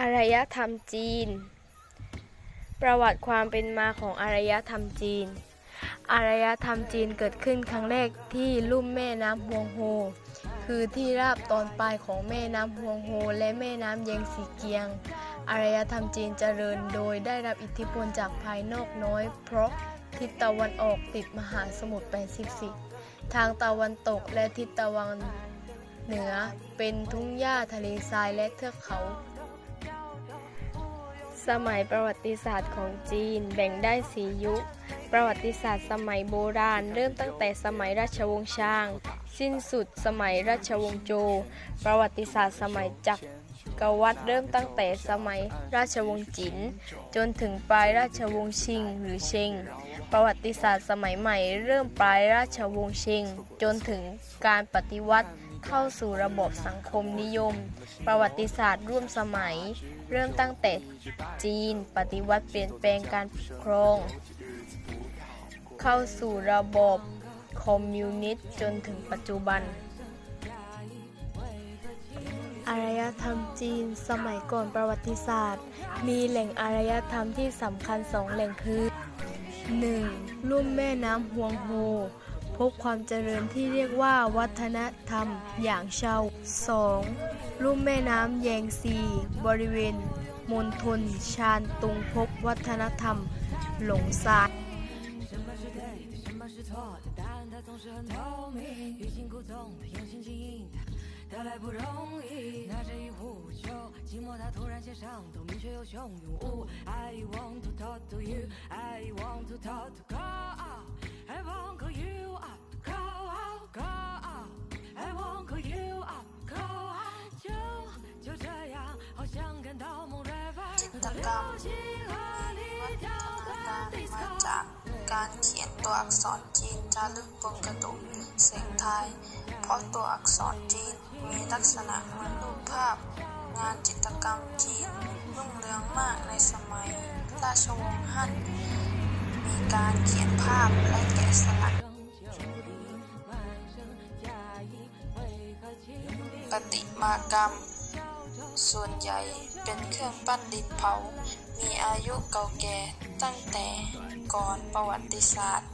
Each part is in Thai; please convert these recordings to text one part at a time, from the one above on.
อารยธรรมจีน ประวัติความเป็นมาของอารยธรรมจีน อารยธรรมจีนเกิดขึ้นครั้งแรกที่ลุ่มแม่น้ำฮวงโฮ คือที่ราบตอนปลายของแม่น้ำฮวงโฮ และแม่น้ำแยงซีเกียง อารยธรรมจีนเจริญโดยได้รับอิทธิพลจากภายนอกน้อย เพราะทิศตะวันออกติดมหาสมุทรแปซิฟิก ทางตะวันตกและทิศตะวันเหนือเป็นทุ่งหญ้าทะเลทรายและเทือกเขา สมัยประวัติศาสตร์ของจีนแบ่งได้สียุค ประวัติศาสตร์สมัยโบราณ เริ่มตั้งแต่สมัยราชวงศ์ชาง สิ้นสุดสมัยราชวงศ์โจวประวัติศาสตร์สมัยจักรวรรดิเริ่มตั้งแต่สมัยราชวงศ์จิน จนถึงปลายราชวงศ์ชิง หรือเชง ประวัติศาสตร์สมัยใหม่ เริ่มปลายราชวงศ์เชง จนถึงการปฏิวัติเข้าสู่ระบบสังคมนิยม ประวัติศาสตร์ร่วมสมัย เริ่มตั้งแต่จีน ปฏิวัติเปลี่ยนแปลงการปกครอง เข้าสู่ระบบ คอมมิวนิสต์จนถึงปัจจุบัน อารยธรรมจีนสมัยก่อนประวัติศาสตร์ มีแหล่งอารยธรรมที่สำคัญสองแหล่งคือ 1. ลุ่มแม่น้ำฮวงโฮ พบความเจริญที่เรียกว่าวัฒนธรรมอย่างเชา 2. ลุ่มแม่น้ำแยงซี บริเวณมณฑลชานตุงพบวัฒนธรรม หลงซาน 是很聪明已经听不容易着一壶酒突然上明又 i want to talk to you i want to talk to god i want to you 就这样好像到了瑞牌我的流星河里跳的 disco การเขียนตัวอักษรจีนจารึกบนกระดูกเสียงไทย เพราะตัวอักษรจีนมีลักษณะเหมือนรูปภาพ งานจิตรกรรมจีนรุ่งเรืองมากในสมัย ราชวงศ์ฮั่น มีการเขียนภาพและแกะสลักปฏิมากรรม ส่วนใหญ่เป็นเครื่องปั้นดินเผา มีอายุเก่าแก่ ตั้งแต่ก่อนประวัติศาสตร์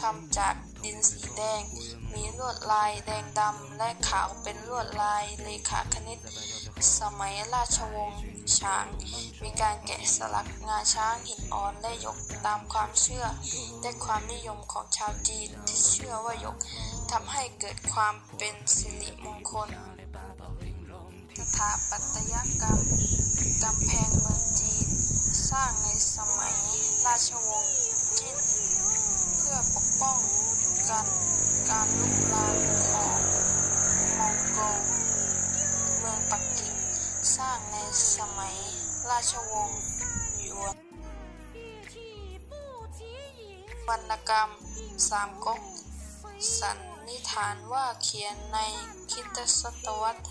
ทำจากดินสีแดง มีลวดลายแดงดำและขาวเป็นลวดลายเลขาคณิต สมัยราชวงศ์ช้าง มีการแกะสลักงาช้างหินอ่อนและยกตามความเชื่อ และความนิยมของชาวจีนที่เชื่อว่ายกทำให้เกิดความเป็นสิริมงคลสถาปัตยกรรมกำแพงเมือง สร้างในสมัยราชวงศ์จิ้นเพื่อปกป้องกันการลุกลามของมองโกลเมืองปักกิ่งสร้างในสมัยราชวงศ์หยวนวรรณกรรมสามก๊กสันนิษฐานว่าเขียนในคิตศตวรรษ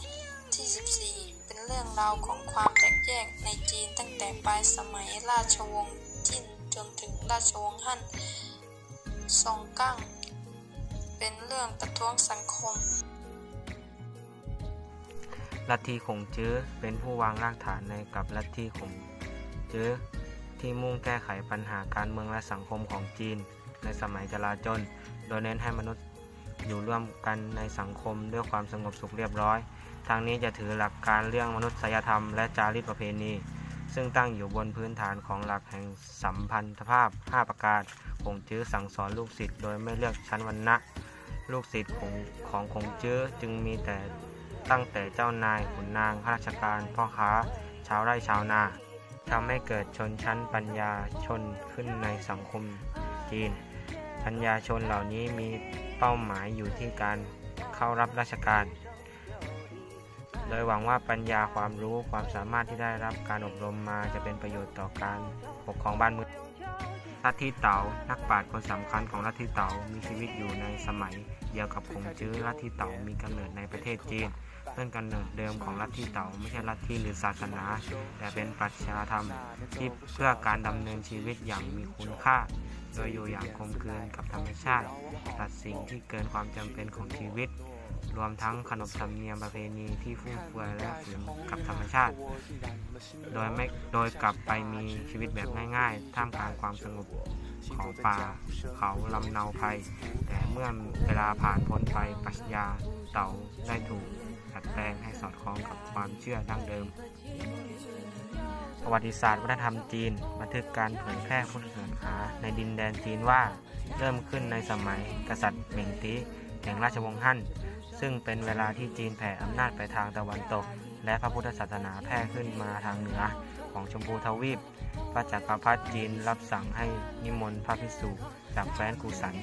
ที่ 14 เป็นเรื่องราวของความแตกแยกในจีนตั้งแต่ปลายสมัยราชวงศ์จิ้นจนถึงราชวงศ์ฮั่นซองกั้ง เป็นเรื่องประท้วงสังคม ลัทธิขงจื้อเป็นผู้วางรากฐานในกับลัทธิขงจื้อที่มุ่งแก้ไขปัญหาการเมืองและสังคมของจีน ในสมัยจลาจล โดยเน้นให้มนุษย์อยู่ร่วมกันในสังคมด้วยความสงบสุขเรียบร้อย ทางนี้จะถือหลักการเรื่องมนุษยธรรมและจารีตประเพณี ซึ่งตั้งอยู่บนพื้นฐานของหลักแห่งสัมพันธภาพ 5 ประการคงจื้อสั่งสอนลูกศิษย์โดยไม่เลือกชั้นวรรณะ ลูกศิษย์ของของคงจื้อจึงมีแต่ตั้งแต่เจ้านายขุนนางข้าราชการพ่อค้า ชาวไร่ชาวนาทำให้เกิดชนชั้นปัญญาชนขึ้นในสังคมจีน ปัญญาชนเหล่านี้มีเป้าหมายอยู่ที่การเข้ารับราชการ โดยหวังว่าปัญญาความรู้ความสามารถที่ได้รับการอบรมมาจะเป็นประโยชน์ต่อการปกครองบ้านเมืองลัทธิเต๋านักปราชญ์คนสำคัญของลัทธิเต๋ามีชีวิตอยู่ในสมัยเดียวกับคงจื้อลัทธิเต๋ามีกำเนิดในประเทศจีนต้นกำเนิดเดิมของลัทธิเต๋าไม่ใช่ลัทธิหรือศาสนา แต่เป็นปรัชญาธรรมที่เพื่อการดำเนินชีวิตอย่างมีคุณค่า โดยอยู่อย่างกลมกลืนกับธรรมชาติตัดสิ่งที่เกินความจำเป็นของชีวิต รวมทั้งขนบธรรมเนียมประเพณีที่ฟุ่มเฟือยและฝืนกับธรรมชาติ โดยไม่โดยกลับไปมีชีวิตแบบง่ายๆ ท่ามกลางความสงบของป่าเขาลำเนาภัย แต่เมื่อเวลาผ่านพ้นไปปรัชญาเต่าได้ถูกดัดแปลงให้สอดคล้องกับความเชื่อดั้งเดิม ประวัติศาสตร์วัฒนธรรมจีน บันทึกการเผยแพร่พุทธศาสนาในดินแดนจีนว่าเริ่มขึ้นในสมัยกษัตริย์เหมิงตี้แห่งราชวงศ์ฮั่น ซึ่งเป็นเวลาที่จีนแผ่อำนาจไปทางตะวันตก และพระพุทธศาสนาแพร่ขึ้นมาทางเหนือของชมพูทวีป พระจักรพรรดิจีนรับสั่งให้นิมนต์พระภิกษุจากแคว้นกุสัน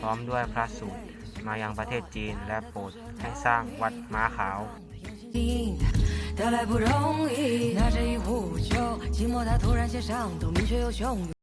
พร้อมด้วยพระสูตรมายังประเทศจีนและโปรดให้สร้างวัดม้าขาว 得来不容易，拿着一壶酒，寂寞它突然写上，透明却又汹涌。